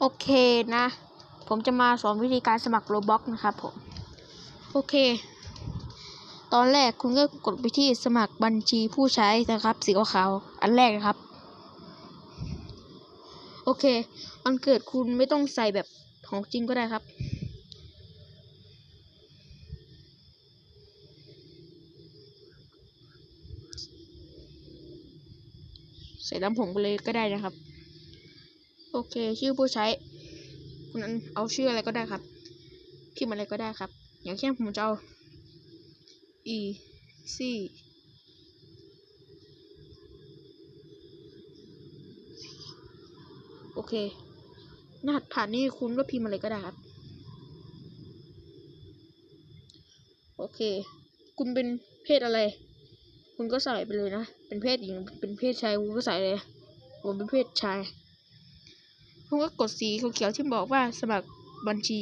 โอเคนะ ผมจะมาสอนวิธีการสมัครโรบ็อกนะครับผม โอเค ตอนแรกคุณก็กดไปที่สมัครบัญชีผู้ใช้นะครับสีขาวอันแรกนะครับ โอเควันเกิดคุณไม่ต้องใส่แบบของจริงก็ได้ครับใส่ลำผมไปเลยก็ได้นะครับ โอเค ชื่อผู้ใช้คุณเอาชื่ออะไรก็ได้ครับพิมพ์อะไรก็ได้ครับ อย่างเช่นผมจะเอา e c โอเครหัสผ่านนี่คุณก็พิมพ์อะไรก็ได้ครับ โอเค คุณเป็นเพศอะไร คุณก็ใส่ไปเลยนะ เป็นเพศหญิง เป็นเพศชาย คุณก็ใส่เลย ผมเป็นเพศชาย คุณก็กดสีเขียวๆที่บอกว่าสมัครบัญชี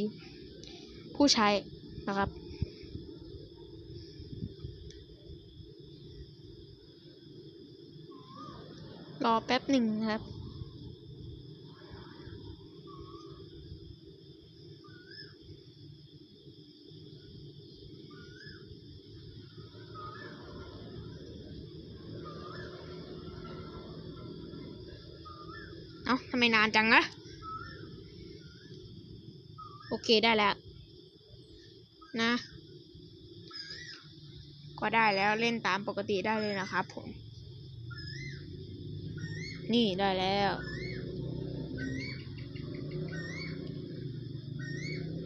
ผู้ใช้นะครับ รอแป๊บหนึ่งนะครับ อ้าทำไมนานจังนะ โอเคได้แล้ว นะ ก็ได้แล้วเล่นตามปกติได้เลยนะครับผม นี่ได้แล้ว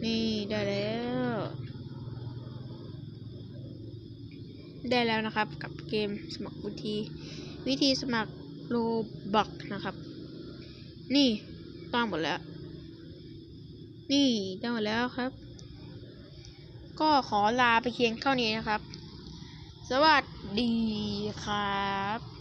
นี่ได้แล้ว ได้แล้วนะครับกับเกมสมัครวิธี วิธีสมัครโลบักนะครับ นี่ตั้งหมดแล้ว นี่ตั้งหมดแล้วครับ ก็ขอลาไปเพียงเท่านี้นะครับ สวัสดีครับ